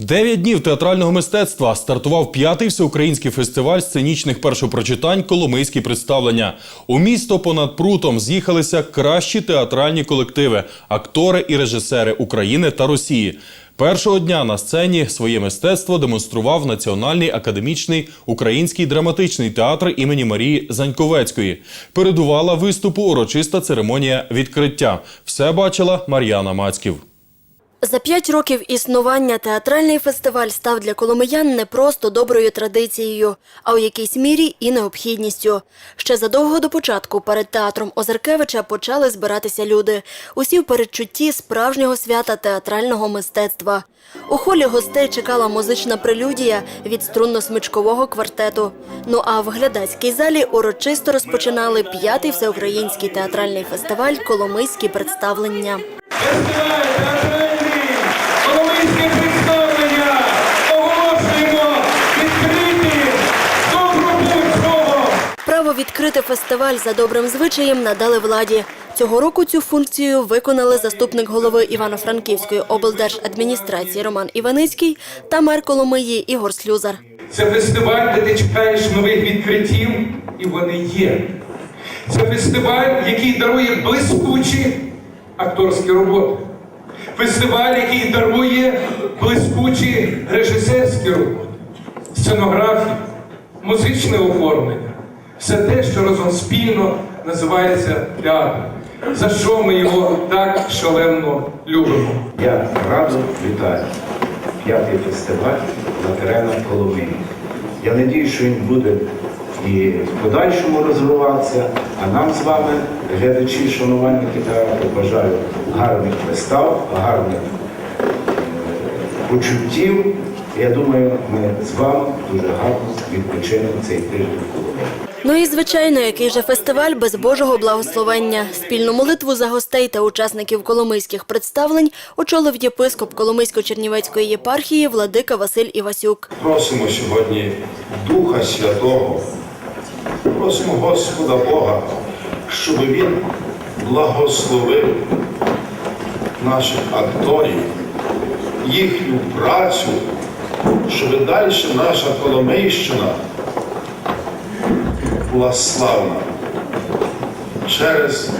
Дев'ять днів театрального мистецтва стартував п'ятий всеукраїнський фестиваль сценічних першопрочитань Коломийські представлення. У місто понад прутом з'їхалися кращі театральні колективи, актори і режисери України та Росії. Першого дня на сцені своє мистецтво демонстрував Національний академічний український драматичний театр імені Марії Заньковецької. Передувала виступу урочиста церемонія відкриття. Все бачила Мар'яна Мацьків. За п'ять років існування театральний фестиваль став для коломиян не просто доброю традицією, а у якійсь мірі і необхідністю. Ще задовго до початку перед театром Озеркевича почали збиратися люди. Усі в передчутті справжнього свята театрального мистецтва. У холі гостей чекала музична прелюдія від струнно-смичкового квартету. Ну а в глядацькій залі урочисто розпочинали п'ятий всеукраїнський театральний фестиваль Коломийські представлення. Право відкрити фестиваль за добрим звичаєм надали владі. Цього року цю функцію виконали заступник голови Івано-Франківської облдержадміністрації Роман Іваницький та мер Коломиї Ігор Слюзар. Це фестиваль, де ти чекаєш нових відкриттів, і вони є. Це фестиваль, який дарує блискучі акторські роботи. Фестиваль, який дарує блискучі режисерські роботи, сценографію, музичне оформлення. Все те, що разом спільно називається театр. За що ми його так шалено любимо. Я радо вітаю п'ятий фестиваль на теренах Коломиї. Я надію, що він буде і в подальшому розвиватися. А нам з вами, глядачі, шанувальники театру, бажаю гарних вистав, гарних е, почуттів. Я думаю, ми з вами дуже гарно відпочинемо цей тиждень в Коломиї. Ну і звичайно, який же фестиваль без Божого благословення. Спільну молитву за гостей та учасників коломийських представлень очолив єпископ Коломийсько-Чернівецької єпархії владика Василь Івасюк. Просимо сьогодні Духа Святого, просимо Господа Бога, щоб Він благословив наших акторів, їхню працю, щоб далі наша Коломийщина була славна через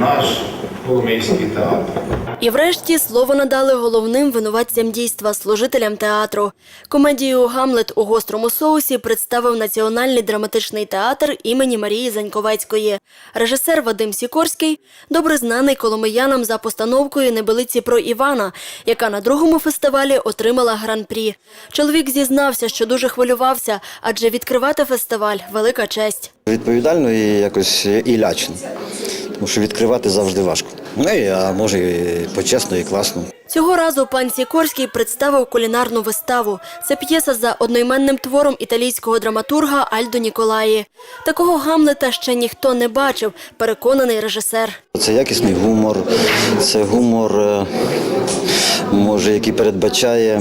наш Коломийський театр. І врешті слово надали головним винуватцям дійства служителям театру. Комедію Гамлет у гострому соусі представив Національний драматичний театр імені Марії Заньковецької. Режисер Вадим Сікорський добре знаний коломиянам за постановкою Небелиці про Івана, яка на другому фестивалі отримала гран-прі. Чоловік зізнався, що дуже хвилювався, адже відкривати фестиваль велика честь. Відповідально і якось і лячно. Тому що відкривати завжди важко. Ну і а може і почесно, і класно. Цього разу пан Сікорський представив кулінарну виставу. Це п'єса за одноіменним твором італійського драматурга Альдо Ніколаї. Такого Гамлета ще ніхто не бачив, переконаний режисер. Це якісний гумор, це гумор, е, може, який передбачає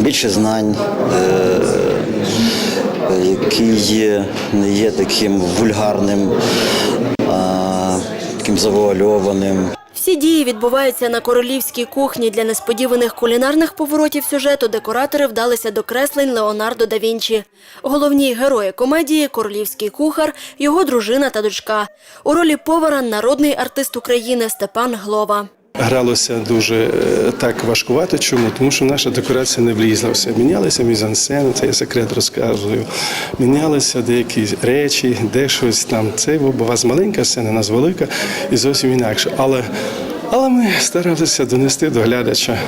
більше знань, е, який не є таким вульгарним, а таким завуальованим. Всі дії відбуваються на королівській кухні. Для несподіваних кулінарних поворотів сюжету декоратори вдалися до креслень Леонардо да Вінчі. Головні герої комедії королівський кухар, його дружина та дочка. У ролі повара народний артист України Степан Глова. Гралося дуже е, так важкувато. Чому? Тому що наша декорація не влізла. Все. Мінялися мізансцени, це я секрет розказую. Мінялися деякі речі, де щось там. Це у вас маленька сцена, нас велика і зовсім інакше. Але, але ми старалися донести до глядача.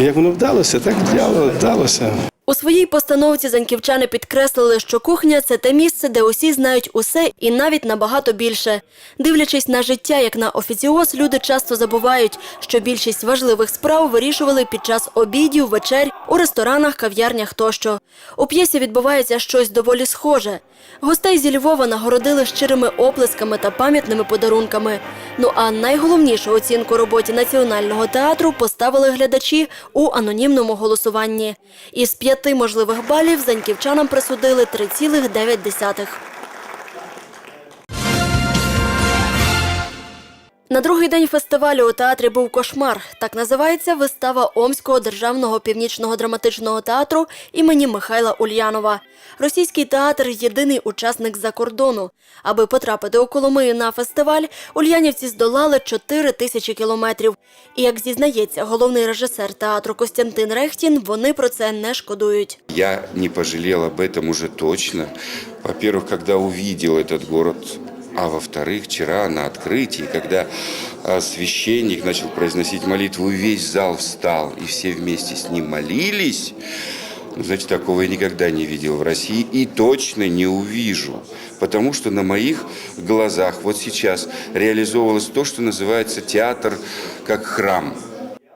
І як воно вдалося, так вдало- вдалося. У своїй постановці заньківчани підкреслили, що кухня це те місце, де усі знають усе і навіть набагато більше. Дивлячись на життя як на офіціоз, люди часто забувають, що більшість важливих справ вирішували під час обідів, вечер, у ресторанах, кав'ярнях тощо. У п'єсі відбувається щось доволі схоже. Гостей зі Львова нагородили щирими оплесками та пам'ятними подарунками. Ну а найголовнішу оцінку роботі національного театру поставили глядачі у анонімному голосуванні. Із п'яти можливих балів заньківчанам присудили 3,9. На другий день фестивалю у театрі був кошмар. Так називається вистава Омського державного північного драматичного театру імені Михайла Ульянова. Російський театр єдиний учасник за кордону. Аби потрапити у Коломию на фестиваль, ульянівці здолали 4 тисячі кілометрів. І як зізнається головний режисер театру Костянтин Рехтін, вони про це не шкодують. Я не пожалел об этом уже точно. Во-первых, когда увидел этот город, а во-вторых, вчера на открытии, когда а, священник начал произносить молитву, и весь зал встал, и все вместе с ним молились, ну, знаете, такого я никогда не видел в России и точно не увижу. Потому что на моих глазах вот сейчас реализовывалось то, что называется театр как храм.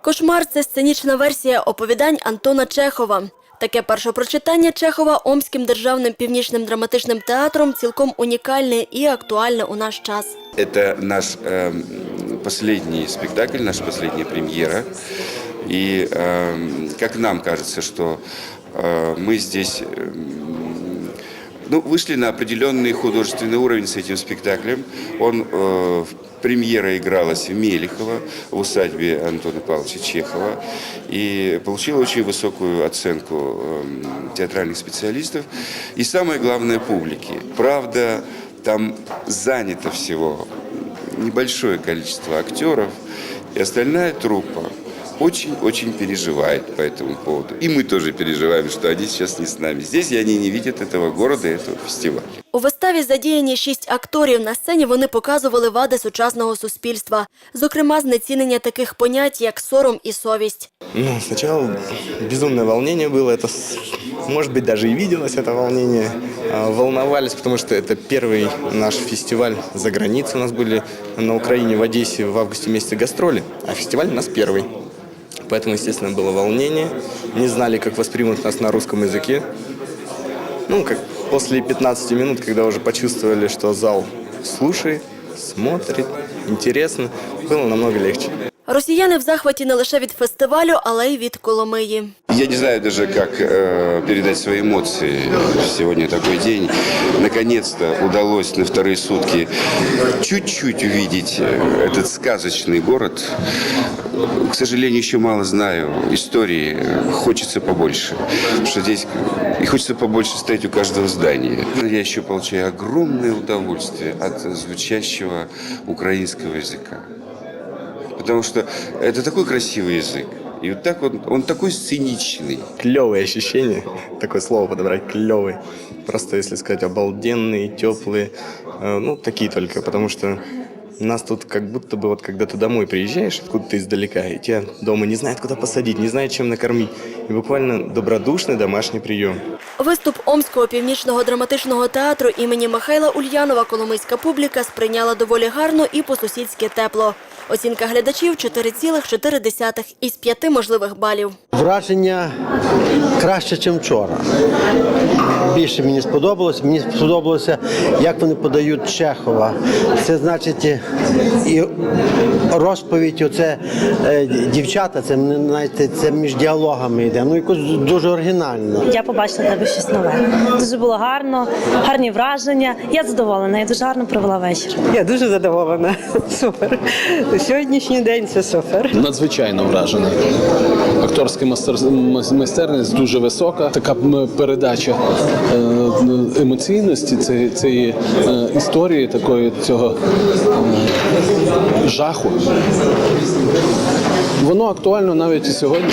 Кошмар це сценічна версія оповідань Антона Чехова. Таке першопрочитання Чехова Омським державним північним драматичним театром цілком унікальне і актуальне у наш час. Это наш эм, последний спектакль, наша последняя премьера. И эм, как нам кажется, что э, мы здесь эм, ну, вышли на определенный художественный уровень с этим спектаклем. Он э, премьера игралась в Мелехово, в усадьбе Антона Павловича Чехова. И получила очень высокую оценку эм, театральных специалистов. И самое главное публики. Правда, там занято всего небольшое количество актеров, и остальная труппа очень-очень переживает по этому поводу. И мы тоже переживаем, что они сейчас не с нами. Здесь и они не видят этого города, этого фестиваля. У виставі задіяні шість акторів. На сцені вони показували вади сучасного суспільства, зокрема, знецінення таких понять, як сором і совість. Ну, сначала безумное волнение было, это, с- может быть, даже и виделось это волнение. А, Волновались, потому что это первый наш фестиваль за границей. У нас были на Украине, в Одессе в августе месяце гастроли, а фестиваль у нас первый. Поэтому, естественно, было волнение. Не знали, как воспримут нас на русском языке. Ну, как после 15 минут, когда уже почувствовали, что зал слушает, смотрит, интересно, было намного легче. Росіяни в захваті не лише від фестивалю, але й від Коломиї. Я не знаю даже, как э, передать свои эмоции. Сегодня такой день. Наконец-то удалось на вторые сутки чуть-чуть увидеть э, этот сказочный город. К сожалению, еще мало знаю истории. Хочется побольше. Потому что здесь и хочется побольше стоять у каждого здания. Я еще получаю огромное удовольствие от звучащего украинского языка. Потому что это такой красивый язык. И вот так он, он такой сценичный. клевые ощущения, такое слово подобрать, клевый. Просто, если сказать, обалденные, теплые, э, ну, такие только, потому что нас тут как будто бы вот когда ты домой приезжаешь откуда-то издалека, и тебя дома не знают, куда посадить, не знают, чем накормить. И буквально добродушный домашний прием. Виступ Омського північного драматичного театру імені Михайла Ульянова коломийська публіка сприйняла доволі гарно і по-сусідськи тепло. Оцінка глядачів 4,4 із 5 можливих балів. Враження краще, ніж вчора. Більше мені сподобалось. Мені сподобалося, як вони подають Чехова. Це значить і розповідь, оце е, дівчата, це знаєте, це між діалогами йде. Ну якось дуже оригінально. Я побачила тебе щось нове. Дуже було гарно, гарні враження. Я задоволена, я дуже гарно провела вечір. Я дуже задоволена. Супер. Сьогоднішній день це супер. надзвичайно вражений. Акторська майстер- майстерність дуже висока. Така передача е, емоційності цієї, цієї е, історії, такої цього е, жаху. Воно актуально навіть і сьогодні.